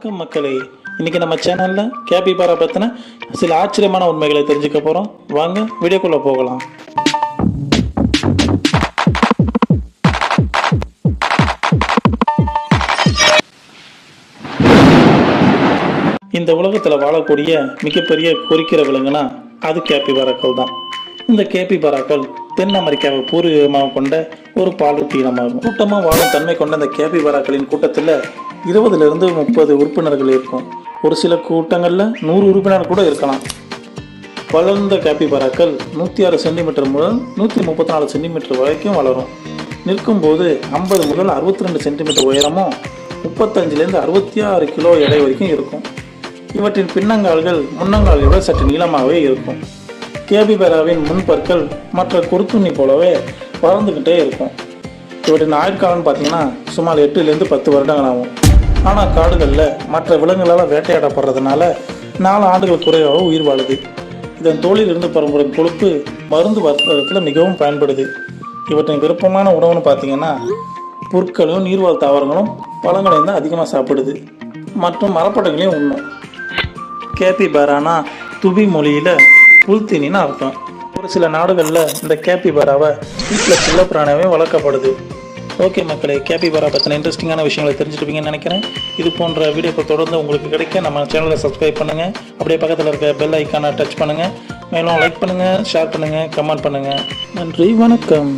வணக்கம் மக்களே. இன்னைக்கு நம்ம சேனல்ல கேபிபாரா பத்தின சில ஆச்சரியமான உண்மைகளை தெரிஞ்சுக்க போறோம். வாங்க வீடியோக்குள்ள போகலாம். இந்த உலகத்துல வாழக்கூடிய மிகப்பெரிய குறிக்கிற விலங்குனா அது கேபிபாராக்கள் தான். இந்த கேபிபாராக்கள் தென் அமெரிக்காவை பூர்வீகமாக கொண்ட ஒரு பாலூட்டி இனமாகும் கூட்டமாக வாழும் தன்மை கொண்ட இந்த கேபிபாராக்களின் கூட்டத்தில் இருபதுலேருந்து முப்பது உறுப்பினர்கள் இருக்கும். ஒரு சில கூட்டங்களில் நூறு உறுப்பினர் கூட இருக்கலாம். வளர்ந்த கேபிபாராக்கள் நூற்றி ஆறு சென்டிமீட்டர் முதல் நூற்றி முப்பத்தி நாலு சென்டிமீட்டர் வரைக்கும் வளரும். நிற்கும்போது ஐம்பது முதல் அறுபத்தி ரெண்டு சென்டிமீட்டர் உயரமும் முப்பத்தஞ்சிலேருந்து அறுபத்தி ஆறு கிலோ எடை வரைக்கும் இருக்கும். இவற்றின் பின்னங்கால்கள் முன்னங்காலை விட சற்று நீளமாகவே இருக்கும். கேபிபெராவின் முன்பற்கள் மற்ற குறுத்துண்ணி போலவே வளர்ந்துக்கிட்டே இருக்கும். இவற்றின் ஆயுட்காலம்னு பார்த்தீங்கன்னா சுமார் எட்டுலேருந்து பத்து வருடங்கள் ஆகும் ஆனால் காடுகளில் மற்ற விலங்குகளால் வேட்டையாடப்படுறதுனால நாலு ஆண்டுகள் குறைவாக உயிர் வாழுது. இதன் தோளில் இருந்து பெறப்படும் கொழுப்பு மருந்து வர்த்தகத்தில் மிகவும் பயன்படுது. இவற்றின் விருப்பமான உணவுன்னு பார்த்தீங்கன்னா புற்களும் நீர்வாழ் தாவரங்களும் பழங்களையும் தான் அதிகமாக சாப்பிடுது. மற்றும் மரப்படங்களையும் உண்ணும். கேபிபாரானா துபி மொழியில் புல்தீனின்னு அர்த்தம். ஒரு சில நாடுகளில் இந்த கேபிபாராவை வீட்டில் செல்லப்பிராணவே வளர்க்கப்படுது. ஓகே மக்களே கேபிபாரா பற்றின இன்ட்ரெஸ்டிங்கான விஷயங்களை தெரிஞ்சுட்டுப்பீங்கன்னு நினைக்கிறேன். இது போன்ற வீடியோக்கள் தொடர்ந்து உங்களுக்கு கிடைக்க நம்ம சேனலை சப்ஸ்கிரைப் பண்ணுங்கள் அப்படியே பக்கத்தில் இருக்க பெல் ஐக்கானை டச் பண்ணுங்கள் மேலும் லைக் பண்ணுங்கள் ஷேர் பண்ணுங்கள் கமெண்ட் பண்ணுங்கள் நன்றி வணக்கம்.